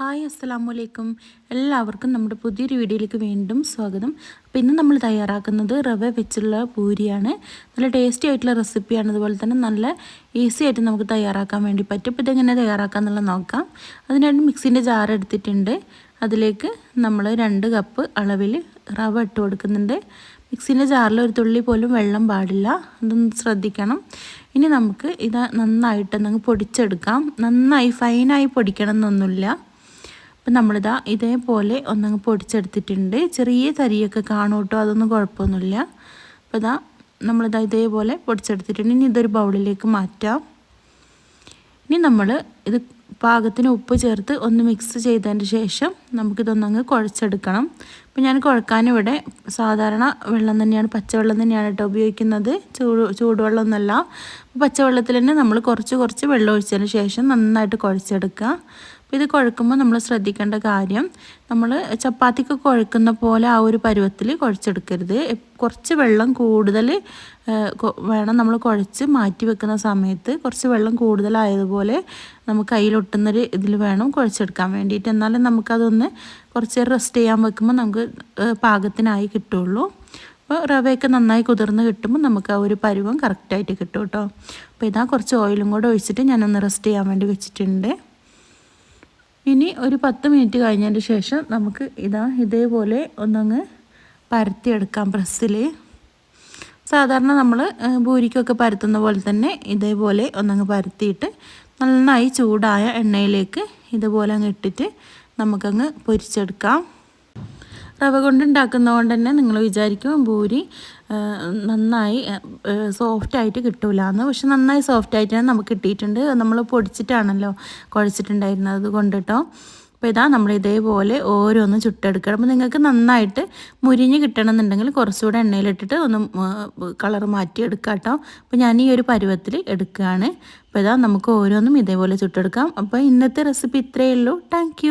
Hi അസ്സാം വലൈക്കും എല്ലാവർക്കും നമ്മുടെ പുതിയൊരു വീഡിയോയിലേക്ക് വീണ്ടും സ്വാഗതം. അപ്പോൾ ഇന്ന് നമ്മൾ തയ്യാറാക്കുന്നത് റവ വെച്ചുള്ള പൂരിയാണ്. നല്ല ടേസ്റ്റി ആയിട്ടുള്ള റെസിപ്പിയാണ് അതുപോലെ തന്നെ നല്ല ഈസി ആയിട്ട് നമുക്ക് തയ്യാറാക്കാൻ വേണ്ടി പറ്റും. അപ്പോൾ ഇതെങ്ങനെ തയ്യാറാക്കാമെന്നുള്ളത് നോക്കാം. അതിനായിട്ട് മിക്സിന്റെ ജാർ എടുത്തിട്ടുണ്ട്. അതിലേക്ക് നമ്മൾ രണ്ട് കപ്പ് അളവിൽ റവ ഇട്ട് കൊടുക്കുന്നുണ്ട്. മിക്സിന്റെ ജാറിൽ ഒരു തുള്ളി പോലും വെള്ളം പാടില്ല. അതൊന്ന് ശ്രദ്ധിക്കണം. ഇനി നമുക്ക് ഇത് നന്നായിട്ട് നമുക്ക് പൊടിച്ചെടുക്കാം. നന്നായി ഫൈനായി പൊടിക്കണം എന്നൊന്നുമില്ല. അപ്പം നമ്മളിതാ ഇതേപോലെ ഒന്നങ്ങ് പൊടിച്ചെടുത്തിട്ടുണ്ട്. ചെറിയ തരിയൊക്കെ കാണും കേട്ടോ അതൊന്നും കുഴപ്പമൊന്നുമില്ല. അപ്പോൾ ഇതാ നമ്മളിതാ ഇതേപോലെ പൊടിച്ചെടുത്തിട്ടുണ്ട്. ഇനി ഇതൊരു ബൗളിലേക്ക് മാറ്റാം. ഇനി നമ്മൾ ഇത് പാകത്തിന് ഉപ്പ് ചേർത്ത് ഒന്ന് മിക്സ് ചെയ്തതിന് ശേഷം നമുക്കിതൊന്നങ്ങ് കുഴച്ചെടുക്കണം. അപ്പോൾ ഞാൻ കുഴക്കാനിവിടെ സാധാരണ വെള്ളം തന്നെയാണ് പച്ചവെള്ളം തന്നെയാണ് കേട്ടോ ഉപയോഗിക്കുന്നത്. ചൂട് ചൂടുവെള്ളമൊന്നുമല്ല. പച്ചവെള്ളത്തിൽ തന്നെ നമ്മൾ കുറച്ച് കുറച്ച് വെള്ളം ഒഴിച്ചതിന് ശേഷം നന്നായിട്ട് കുഴച്ചെടുക്കുക. ഇത് കുഴക്കുമ്പോൾ നമ്മൾ ശ്രദ്ധിക്കേണ്ട കാര്യം നമ്മൾ ചപ്പാത്തിക്ക് കുഴക്കുന്ന പോലെ ആ ഒരു പരുവത്തിൽ കുഴച്ചെടുക്കരുത്. കുറച്ച് വെള്ളം കൂടുതൽ വേണം നമ്മൾ കുഴച്ച് മാറ്റി വെക്കുന്ന സമയത്ത് കുറച്ച് വെള്ളം കൂടുതലായതുപോലെ നമുക്ക് കയ്യിലൊട്ടുന്നൊരു ഇതിൽ വേണം കുഴച്ചെടുക്കാൻ വേണ്ടിയിട്ട്. എന്നാലും നമുക്കതൊന്ന് കുറച്ച് റെസ്റ്റ് ചെയ്യാൻ വെക്കുമ്പോൾ നമുക്ക് പാകത്തിനായി കിട്ടുള്ളൂ. അപ്പോൾ റവയൊക്കെ നന്നായി കുതിർന്ന് കിട്ടുമ്പോൾ നമുക്ക് ആ ഒരു പരുവം കറക്റ്റായിട്ട് കിട്ടും കേട്ടോ അപ്പോൾ ഇതാ കുറച്ച് ഓയിലും കൂടെ ഒഴിച്ചിട്ട് ഞാനൊന്ന് റെസ്റ്റ് ചെയ്യാൻ വേണ്ടി വെച്ചിട്ടുണ്ട്. ഇനി ഒരു പത്ത് മിനിറ്റ് കഴിഞ്ഞതിന് ശേഷം നമുക്ക് ഇതാ ഇതേപോലെ ഒന്നങ്ങ് പരത്തിയെടുക്കാം പ്രസ്സിൽ സാധാരണ നമ്മൾ ഭൂരിക്കൊക്കെ പരത്തുന്ന പോലെ തന്നെ ഇതേപോലെ ഒന്നങ്ങ് പരത്തിയിട്ട് നന്നായി ചൂടായ എണ്ണയിലേക്ക് ഇതുപോലെ അങ്ങ് ഇട്ടിട്ട് നമുക്കങ്ങ് പൊരിച്ചെടുക്കാം. റവ കൊണ്ടുണ്ടാക്കുന്നതുകൊണ്ട് തന്നെ നിങ്ങൾ വിചാരിക്കും ഭൂരി നന്നായി സോഫ്റ്റായിട്ട് കിട്ടൂല. എന്ന് പക്ഷെ നന്നായി സോഫ്റ്റായിട്ട് നമുക്ക് കിട്ടിയിട്ടുണ്ട്. നമ്മൾ പൊടിച്ചിട്ടാണല്ലോ കുഴച്ചിട്ടുണ്ടായിരുന്നത് അതുകൊണ്ട് കേട്ടോ അപ്പോൾ ഇതാ നമ്മൾ ഇതേപോലെ ഓരോന്ന് ചുട്ടെടുക്കണം. അപ്പോൾ നിങ്ങൾക്ക് നന്നായിട്ട് മുരിഞ്ഞ് കിട്ടണമെന്നുണ്ടെങ്കിൽ കുറച്ചുകൂടെ എണ്ണയിലിട്ടിട്ട് ഒന്ന് കളർ മാറ്റി എടുക്കാം കേട്ടോ അപ്പോൾ ഞാൻ ഈ ഒരു പരുവത്തിൽ എടുക്കുകയാണ്. അപ്പോൾ ഇതാ നമുക്ക് ഓരോന്നും ഇതേപോലെ ചുട്ടെടുക്കാം. അപ്പോൾ ഇന്നത്തെ റെസിപ്പി ഇത്രയേ ഉള്ളൂ. താങ്ക്